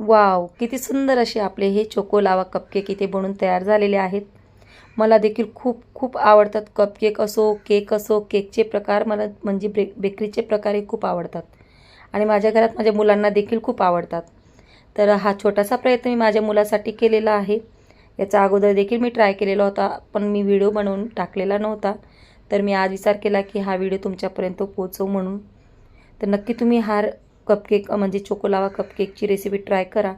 Wow किती सुंदर असे आपले हे चोको लावा कपकेक इथे बनून तयार झालेले आहेत. मला देखील खूप खूप आवडतात कपकेक असो केक असो केकचे प्रकार मला म्हणजे ब्रे बेकरीचे प्रकारही खूप आवडतात. आणि माझ्या घरात माझ्या मुलांना देखील खूप आवडतात. तर हा छोटासा प्रयत्न मी माझ्या मुलासाठी केलेला आहे. याचा अगोदर देखील मी ट्राय केलेला होता पण मी व्हिडिओ बनवून टाकलेला नव्हता. तर मी आज विचार केला की हा व्हिडिओ तुमच्यापर्यंत पोचवू म्हणून. तर नक्की तुम्ही हा कपकेक म्हणजे चोकोलावा कपकेकची रेसिपी ट्राय करा.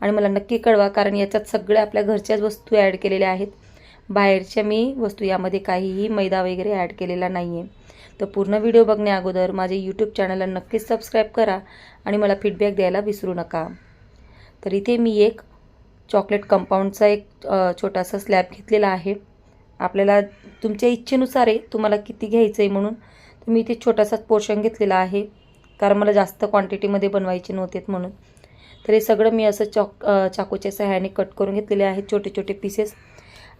आणि मला नक्की कळवा कारण याच्यात सगळ्या आपल्या घरच्याच वस्तू ॲड केलेल्या आहेत. बाहेरच्या मी वस्तू यामध्ये काहीही मैदा वगैरे ॲड केलेला नाही आहे तर पूर्ण व्हिडिओ बघण्या अगोदर माझे यूट्यूब चॅनलला नक्कीच सबस्क्राईब करा आणि मला फीडबॅक द्यायला विसरू नका. तर इथे मी एक चॉकलेट कंपाऊंडचा एक छोटासा स्लॅब घेतलेला आहे. आपल्याला तुमच्या इच्छेनुसार आहे तुम्हाला किती घ्यायचं आहे म्हणून. तर मी इथे छोटासा पोर्शन घेतलेला आहे. कारण मला जास्त क्वांटिटीमध्ये बनवायचे नव्हतेत म्हणून. तर हे सगळं मी असं चॉक चाकूच्या सहाय्याने कट करून घेतलेले आहेत छोटे छोटे पीसेस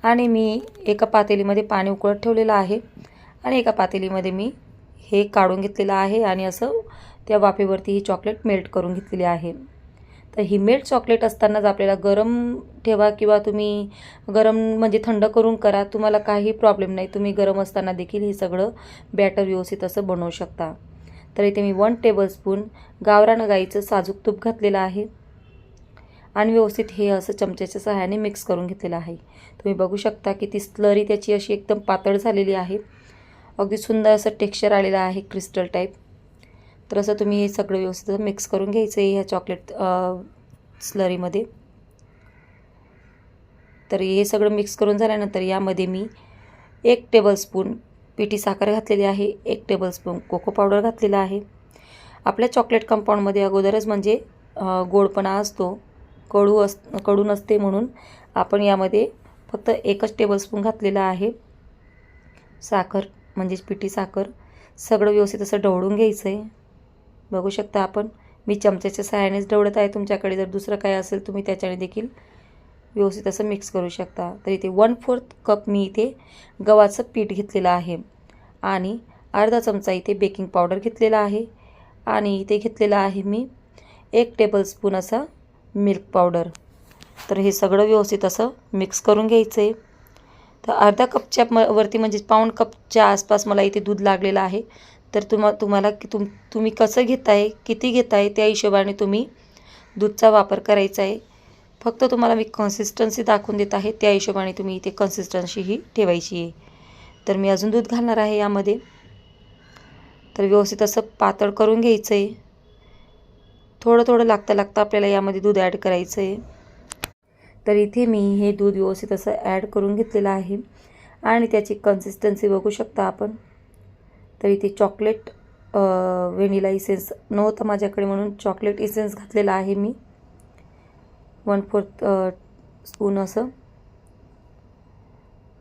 आणि मी एका पातेलीमध्ये पाणी उकळत ठेवलेलं आहे. आणि एका पातेलीमध्ये मी हे काढून घेतलेलं आहे आणि असं त्या वाफेवरती ही चॉकलेट मेल्ट करून घेतलेली आहे. तर ही मेल्ट चॉकलेट असतानाच आपल्याला गरम ठेवा किंवा तुम्ही गरम म्हणजे थंड करून करा. तुम्हाला काही प्रॉब्लेम नाही. तुम्ही गरम असताना देखील हे सगळं बॅटर व्यवस्थित असं बनवू शकता. तर इथे मी वन टेबलस्पून गावरान गाईचं साजूक तूप घातलेलं आहे. आणि व्यवस्थित हे असं चमच्याच्या सहाय्याने मिक्स करून घेतलेलं आहे. तुम्ही बघू शकता की ती स्लरी त्याची अशी एकदम पातळ झालेली आहे. अगदी सुंदर असं टेक्स्चर आलेलं आहे क्रिस्टल टाईप तर असं तुम्ही हे सगळं व्यवस्थित मिक्स करून घ्यायचं आहे ह्या चॉकलेट स्लरीमध्ये तर हे सगळं मिक्स करून झाल्यानंतर यामध्ये मी एक टेबलस्पून पिठी साखर घातलेली आहे एक टेबलस्पून कोको पावडर घातलेला आहे. आपल्या चॉकलेट कंपाऊंडमध्ये अगोदरच म्हणजे गोडपणा असतो कडू अस कडू नसते म्हणून आपण यामध्ये फक्त एकच टेबलस्पून घातलेला आहे. साखर म्हणजेच पिठी साखर सगळं व्यवस्थित असं ढवळून घ्यायचं आहे बघू शकता आपण मी चमच्याच्या सहाय्यानेच ढवळत आहे. तुमच्याकडे जर दुसरं काय असेल तुम्ही त्याच्याने देखील व्यवस्थित असं मिक्स करू शकता. तर इथे वन फोर्थ कप मी इथे गव्हाचं पीठ घेतलेलं आहे. आणि अर्धा चमचा इथे बेकिंग पावडर घेतलेला आहे. आणि इथे घेतलेला आहे मी एक टेबलस्पून असा मिल्क पावडर तर हे सगळं व्यवस्थित असं मिक्स करून घ्यायचं आहे तर अर्धा कपच्या म वरती म्हणजे पाऊण कपच्या आसपास मला इथे दूध लागलेलं आहे. तर तुम्हा तुम्हाला की तुम तुम्ही कसं घेताय किती घेताय त्या हिशोबाने तुम्ही दूधचा वापर करायचा आहे. फक्त तुम्हाला मी कन्सिस्टन्सी दाखवून देत आहे त्या हिशोबाने तुम्ही इथे कन्सिस्टन्सी ही ठेवायची आहे. तर मी अजून दूध घालणार आहे यामध्ये. तर व्यवस्थित असं पातळ करून घ्यायचं आहे थोडं थोडं लागता लागता आपल्याला यामध्ये दूध ॲड करायचं आहे तर इथे मी हे दूध व्यवस्थित असं ॲड करून घेतलेलं आहे. आणि त्याची कन्सिस्टन्सी बघू शकता आपण. तर इथे चॉकलेट व्हेनिला इसेन्स नव्हतं माझ्याकडे म्हणून चॉकलेट इसेन्स घातलेला आहे मी. वन फोर्थ स्पून असं.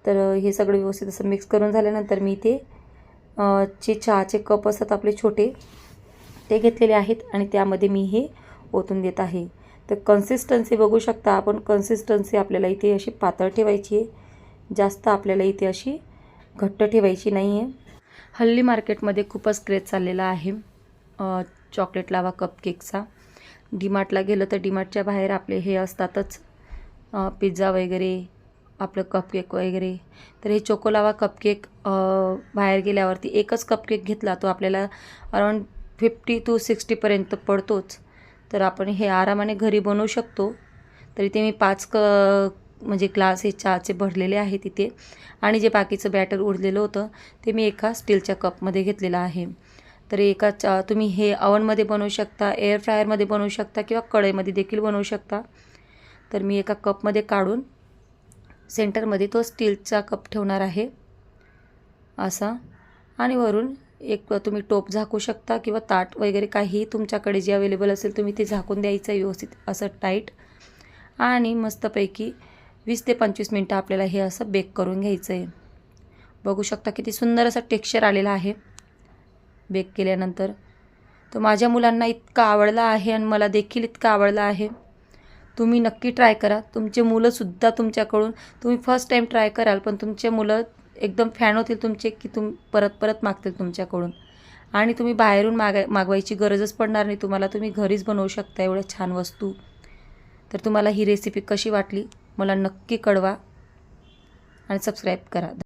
तर हे सगळं व्यवस्थित असं मिक्स करून झाल्यानंतर मी इथे जे चहाचे कप असतात आपले छोटे ते घेतलेले आहेत आणि त्यामध्ये मी हे ओतून देत आहे. तर कन्सिस्टन्सी बघू शकता आपण. कन्सिस्टन्सी आपल्याला इथे अशी पातळ ठेवायची आहे. जास्त आपल्याला इथे अशी घट्ट ठेवायची नाही आहे हल्ली मार्केटमध्ये खूपच क्रेज चाललेला आहे चॉकलेट लावा कपकेकचा डीमार्टला गेलं तर डीमार्टच्या बाहेर आपले हे असतातच पिझ्झा वगैरे आपलं कपकेक वगैरे. तर हे चोकोलावा कपकेक बाहेर गेल्यावरती एकच कपकेक घेतला तो आपल्याला अराऊंड फिफ्टी टू सिक्स्टीपर्यंत पडतोच. तर आपण हे आरामाने घरी बनवू शकतो. तर इथे मी पाच क म्हणजे ग्लास हे चहाचे भरलेले आहे तिथे आणि जे बाकीचं बॅटर उरलेलं होतं ते मी एका स्टीलच्या कपमध्ये घेतलेलं आहे. तर एका चा तुम्ही हे अवनमध्ये बनवू शकता एअर फ्रायरमध्ये बनवू शकता किंवा कढईमध्ये देखील बनवू शकता. तर मी एका कपमध्ये काढून सेंटरमध्ये तो स्टीलचा कप ठेवणार आहे. असा. आणि वरून एक तुम्ही टोप झाकू शकता किंवा ताट वगैरे काही तुमच्याकडे जे अवेलेबल असेल तुम्ही ते झाकून द्यायचं आहे व्यवस्थित असं टाईट आणि मस्तपैकी वीस ते पंचवीस मिनटं आपल्याला हे असं बेक करून घ्यायचं आहे. बघू शकता किती सुंदर असं टेक्स्चर आलेलं आहे. बेक केल्यानंतर. तो माझ्या मुलांना इतका आवडला आहे आणि मला देखील इतका आवडला आहे. तुम्ही नक्की ट्राय करा. तुमचे मुलंसुद्धा तुमच्याकडून तुम्ही फर्स्ट टाईम ट्राय कराल पण तुमचे मुलं एकदम फॅन होतील तुमचे की तुम परत परत मागतील तुमच्याकडून. आणि तुम्ही बाहेरून मागाय मागवायची गरजच पडणार नाही. तुम्हाला तुम्ही घरीच बनवू शकता एवढ्या छान वस्तू. तर तुम्हाला ही रेसिपी कशी वाटली मला नक्की कळवा आणि सबस्क्राईब करा.